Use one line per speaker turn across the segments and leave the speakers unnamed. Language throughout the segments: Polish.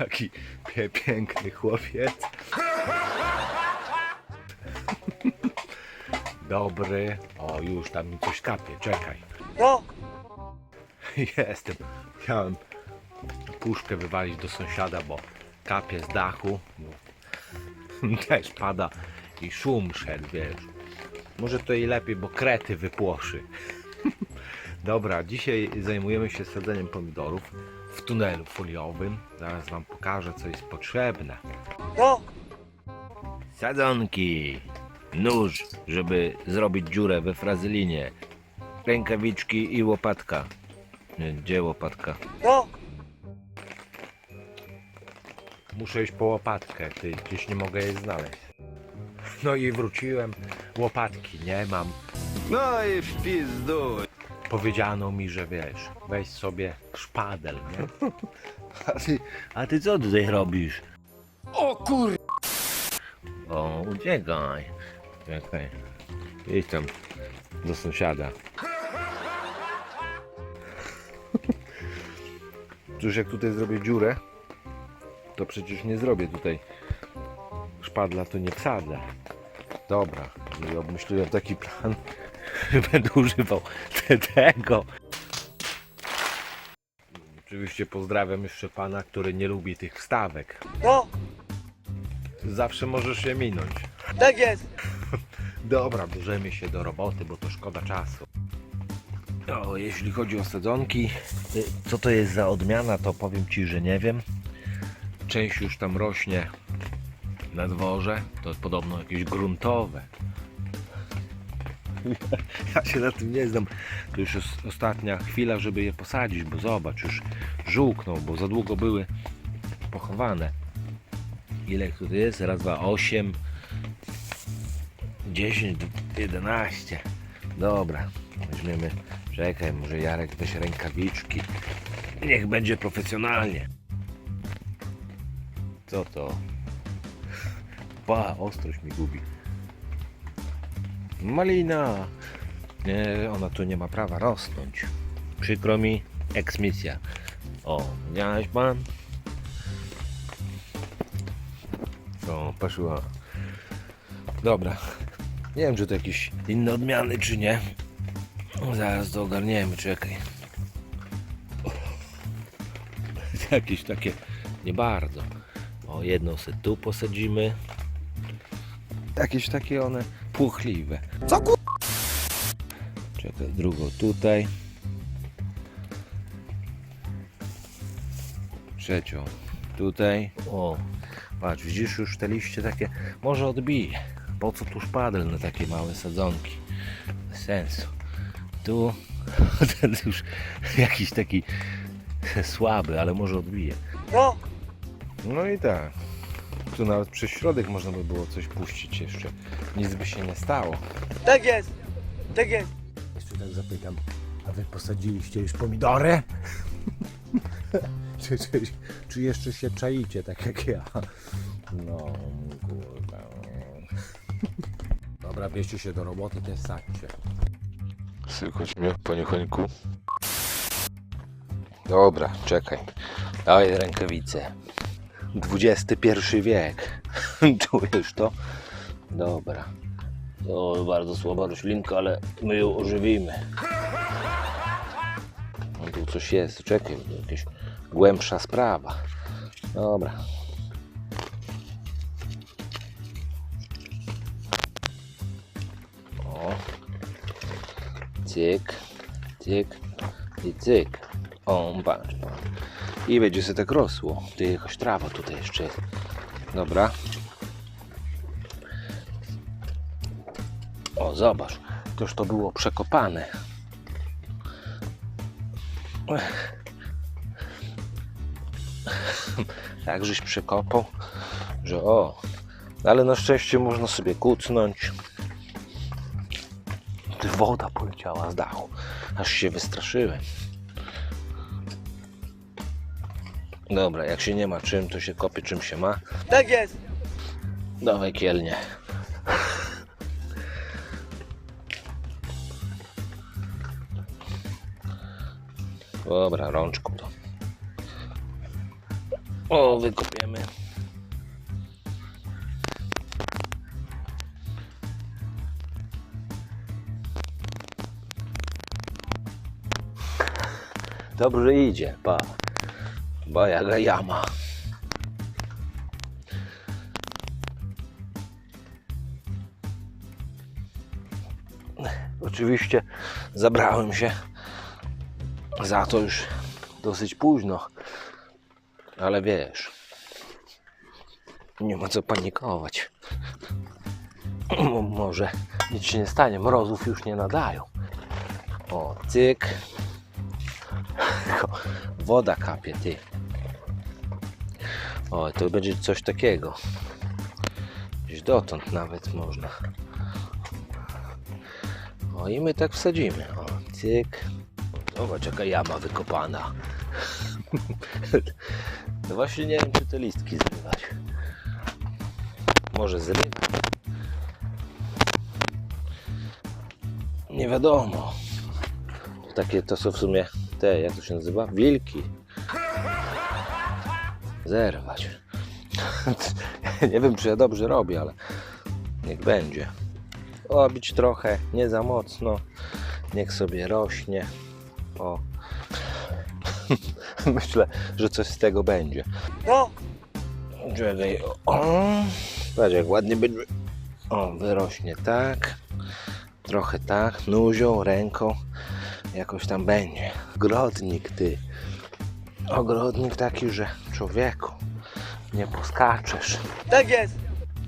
Jaki pie piękny chłopiec. Dobry. O, już tam mi coś kapie, czekaj.
No,
Jestem. Chciałem puszkę wywalić do sąsiada, bo kapie z dachu. Też pada i szum szedł, wiesz. Może to i lepiej, bo krety wypłoszy. Dobra, dzisiaj zajmujemy się sadzeniem pomidorów w tunelu foliowym. Zaraz Wam pokażę, co jest potrzebne.
no,
Sadzonki, nóż, żeby zrobić dziurę we frazelinie, rękawiczki i łopatka. Nie, Gdzie łopatka?
no,
Muszę iść po łopatkę, ty gdzieś nie mogę jej znaleźć. No i wróciłem, łopatki nie mam.
No i w pizdu.
Powiedziano mi, że wiesz, weź sobie szpadel, nie? A ty, a ty co tutaj robisz?
O kur...
O, uciekaj. Czekaj. Idź tam do sąsiada. Cóż, jak tutaj zrobię dziurę, to przecież nie zrobię tutaj szpadla, to nie wsadzę. Dobra, i obmyśliłem taki plan, będę używał te- tego. Oczywiście pozdrawiam jeszcze pana, który nie lubi tych wstawek.
no,
Zawsze możesz je minąć.
tak jest.
Dobra, bierzemy się do roboty, bo to szkoda czasu. O, jeśli chodzi o sadzonki, y, co to jest za odmiana, to powiem Ci, że nie wiem. Część już tam rośnie na dworze, to podobno jakieś gruntowe. Ja się na tym nie znam. To już jest ostatnia chwila, żeby je posadzić, bo zobacz, już żółkną, bo za długo były pochowane. Ile ich tu jest? Raz, dwa, osiem, 10, 11. Dobra, weźmiemy. Czekaj, może Jarek weź rękawiczki. Niech będzie profesjonalnie. Co to? Pa, ostrość mi gubi. Malina! Nie, ona tu nie ma prawa rosnąć. Przykro mi, eksmisja. O, widziałeś pan? O, poszła. Dobra. Nie wiem, czy to jakieś inne odmiany, czy nie. Zaraz to ogarniemy, czekaj. Jakieś takie nie bardzo. O, jedną se tu posadzimy. Jakieś takie one płochliwe.
Co ku...
Czekaj, drugą tutaj. Trzecią tutaj. O, patrz, widzisz już te liście takie. Może odbije. Po co tu szpadel na takie małe sadzonki? Bez sensu. Tu ten już jakiś taki słaby, ale może odbije.
No,
No i tak. Tu nawet przez środek można by było coś puścić jeszcze. Nic by się nie stało.
tak jest. Tak jest.
Jeszcze tak zapytam, a wy posadziliście już pomidory? czy, czy, czy jeszcze się czaicie, tak jak ja? No, kurwa. Dobra, bierzcie się do roboty, też sadźcie.
Słychać mnie, panie Chońku?
Dobra, czekaj. Daj rękawice. XXI wiek. Czujesz to? Dobra. To bardzo słaba roślinka, ale my ją ożywimy. No tu coś jest, czekaj, jakaś głębsza sprawa. Dobra. O. Cyk, cyk i cyk. O, patrz. I będzie sobie tak rosło. Ty, jakaś trawa tutaj jeszcze jest. Dobra. O, zobacz. Toż to było przekopane. Tak, żeś przekopał, że o. Ale na szczęście można sobie kucnąć. Woda poleciała z dachu. Aż się wystraszyłem. Dobra, jak się nie ma czym, to się kopie czym się ma.
Tak jest.
Dawaj kielnie. Dobra, rączką to. O, wykopiemy. Dobrze idzie, pa. Bajaga jama. Oczywiście zabrałem się za to już dosyć późno. Ale wiesz, nie ma co panikować. Mo- Może nic się nie stanie, mrozów już nie nadają. O, cyk. Woda kapie, ty. O, to będzie coś takiego. Gdzieś dotąd nawet można. O, i my tak wsadzimy. O, cyk. Zobacz, jaka jama wykopana. No właśnie nie wiem, czy te listki zrywać. Może zrywać. Nie wiadomo. Takie to są w sumie te, jak to się nazywa? Wilki. Zerwać. nie wiem, czy ja dobrze robię, ale niech będzie. Obić trochę, nie za mocno. Niech sobie rośnie. O. Myślę, że coś z tego będzie.
No,
Czekaj. Patrz jak ładnie będzie. O, wyrośnie tak. Trochę tak. Nuzią, ręką. Jakoś tam będzie. Ogrodnik ty. Ogrodnik taki, że człowieku. Nie poskaczesz.
tak jest.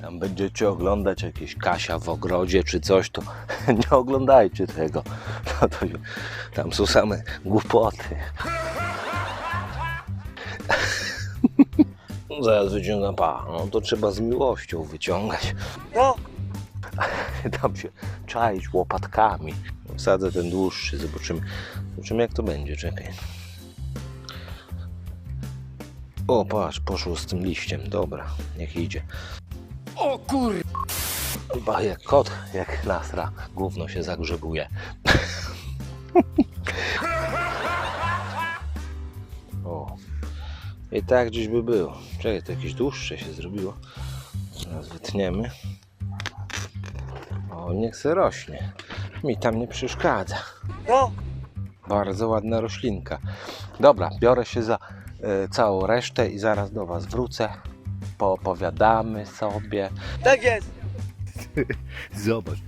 Tam będziecie oglądać jakieś Kasia w ogrodzie czy coś, to nie oglądajcie tego. No to, tam są same głupoty. Zaraz wyciągam pa. No to trzeba z miłością wyciągać.
No,
Tam się czaić łopatkami. Wsadzę ten dłuższy, zobaczymy. Zobaczymy jak to będzie, czekaj. O, patrz, poszło z tym liściem. Dobra, niech idzie.
O kur...
Chyba jak kot, jak nasra, gówno się zagrzebuje. o. I tak gdzieś by było. Czekaj, to jakieś dłuższe się zrobiło. Teraz wytniemy. O, niech se rośnie. Mi tam nie przeszkadza.
no,
Bardzo ładna roślinka. Dobra, biorę się za całą resztę i zaraz do Was wrócę. Poopowiadamy sobie.
tak jest.
Zobacz,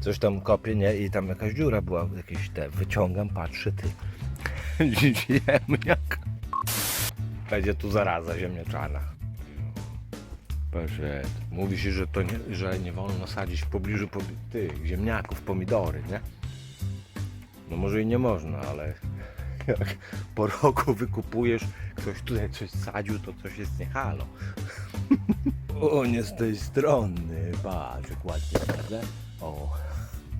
coś tam kopie, nie? I tam jakaś dziura była, jakieś te, wyciągam, patrzę, ty. Ziemniak. Będzie tu zaraza ziemniaczana. Proszę, mówi się, że to nie, że nie wolno sadzić w pobliżu pobi- tych ziemniaków, pomidory, nie? No może i nie można, ale jak po roku wykupujesz, ktoś tutaj coś sadził, to coś jest nie halo. O, nie z tej strony. Patrz, jak ładnie, prawda? O.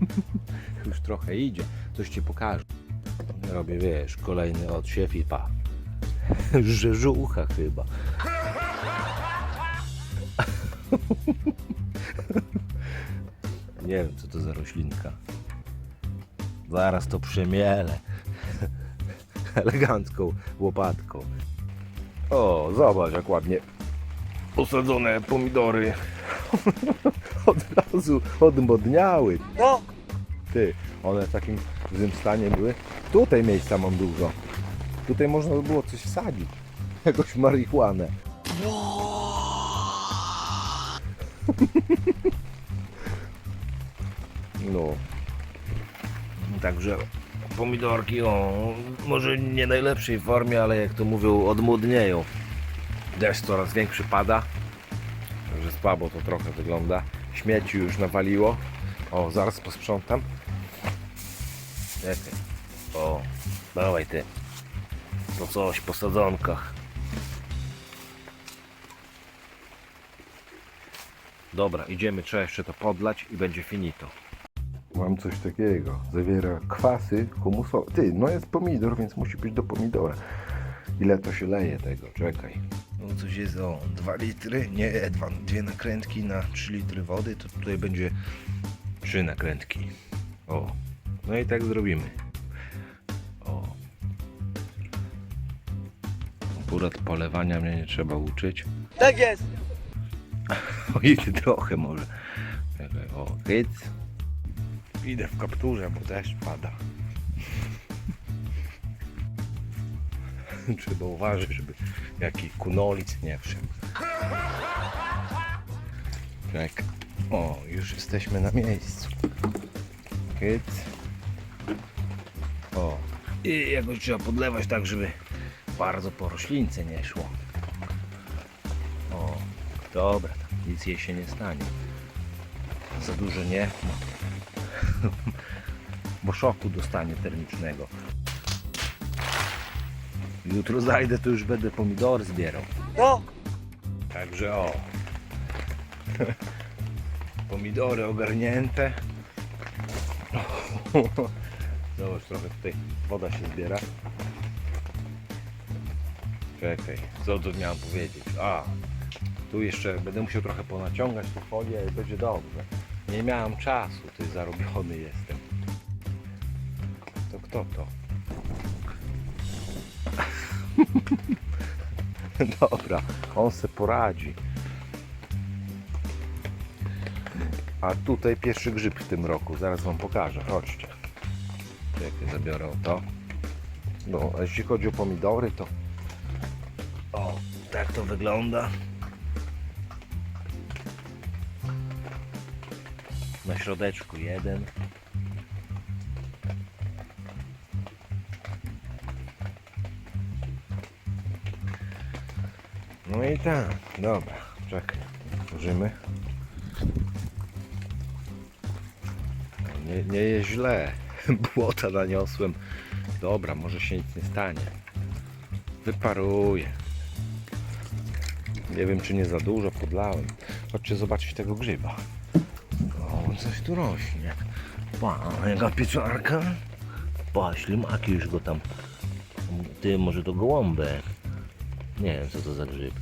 Już trochę idzie. Coś ci pokażę. Robię, wiesz, kolejny odsiew i pa. Rzeżucha chyba. Nie wiem, co to za roślinka. Zaraz to przemielę. Elegancką łopatką. O, zobacz, jak ładnie posadzone pomidory od razu odmodniały.
No,
Ty, one w takim złym stanie były. Tutaj miejsca mam dużo. Tutaj można by było coś wsadzić. Jakąś marihuanę. No. Także pomidorki, o, może nie najlepszej formie, ale jak to mówią, odmłodnieją. Deszcz coraz większy pada. Także słabo to trochę wygląda. Śmieci już nawaliło. O, zaraz posprzątam. Czekaj. O, dawaj ty. To coś po sadzonkach. Dobra, idziemy, trzeba jeszcze to podlać i będzie finito.
Mam coś takiego. Zawiera kwasy humusowe. Ty, no jest pomidor, więc musi być do pomidora. Ile to się leje tego? Czekaj.
No coś jest o 2 litry, nie, dwa, dwie nakrętki na 3 litry wody, to tutaj będzie 3 nakrętki. O, no i tak zrobimy. O. Akurat polewania mnie nie trzeba uczyć.
Tak jest.
O ile trochę może. Czekaj, O, hyc. Idę w kapturze, bo deszcz pada. Trzeba uważać, żeby jaki kunolic nie wszedł. Czekaj. O, już jesteśmy na miejscu. Hyc. O. I jakoś trzeba podlewać tak, żeby bardzo po roślince nie szło. O, dobra, nic jej się nie stanie. Za dużo nie, bo, bo szoku dostanie termicznego. Jutro zajdę, to już będę pomidory zbierał.
No,
Także o. Pomidory ogarnięte. Zobacz, trochę tutaj woda się zbiera. Czekaj, co tu miałem powiedzieć? A, tu jeszcze będę musiał trochę ponaciągać tu folię i będzie dobrze. Nie miałem czasu, ty zarobiony jestem. To kto to? Dobra, on se poradzi. A tutaj pierwszy grzyb w tym roku, zaraz wam pokażę, chodźcie. Czekaj, zabiorę to. No, a jeśli chodzi o pomidory, to... O, tak to wygląda. Na środeczku jeden. No i tak, dobra, czekaj, otworzymy. Nie, nie jest źle, błota naniosłem. Dobra, może się nic nie stanie. Wyparuję. Nie wiem, czy nie za dużo podlałem. Chodźcie zobaczyć tego grzyba. Coś tu rośnie. Pa, jaka pieczarka. Pa, ślimaki już go tam. Ty, może to gołąbek. Nie wiem, co to za grzyb.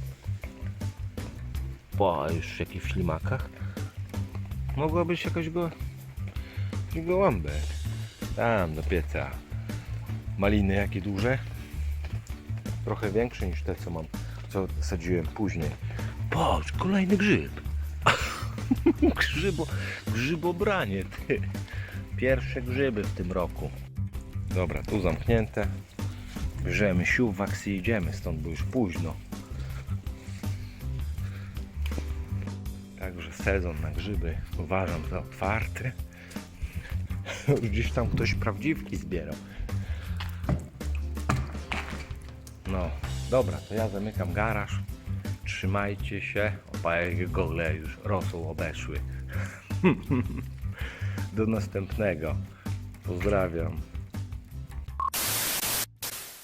Pa, już w ślimakach. Mogła być jakaś go... gołąbek. Tam, do pieca. Maliny jakie duże. Trochę większe niż te, co mam, co sadziłem później. Patrz, kolejny grzyb. Grzybo, grzybobranie, ty. Pierwsze grzyby w tym roku. Dobra, tu zamknięte. Bierzemy siuwaks i idziemy stąd, bo już późno. Także sezon na grzyby uważam za otwarty. Gdzieś tam ktoś prawdziwki zbierał. No, dobra, to ja zamykam garaż. Trzymajcie się. Opa, jakie gole już rosół obeszły. Do następnego. Pozdrawiam.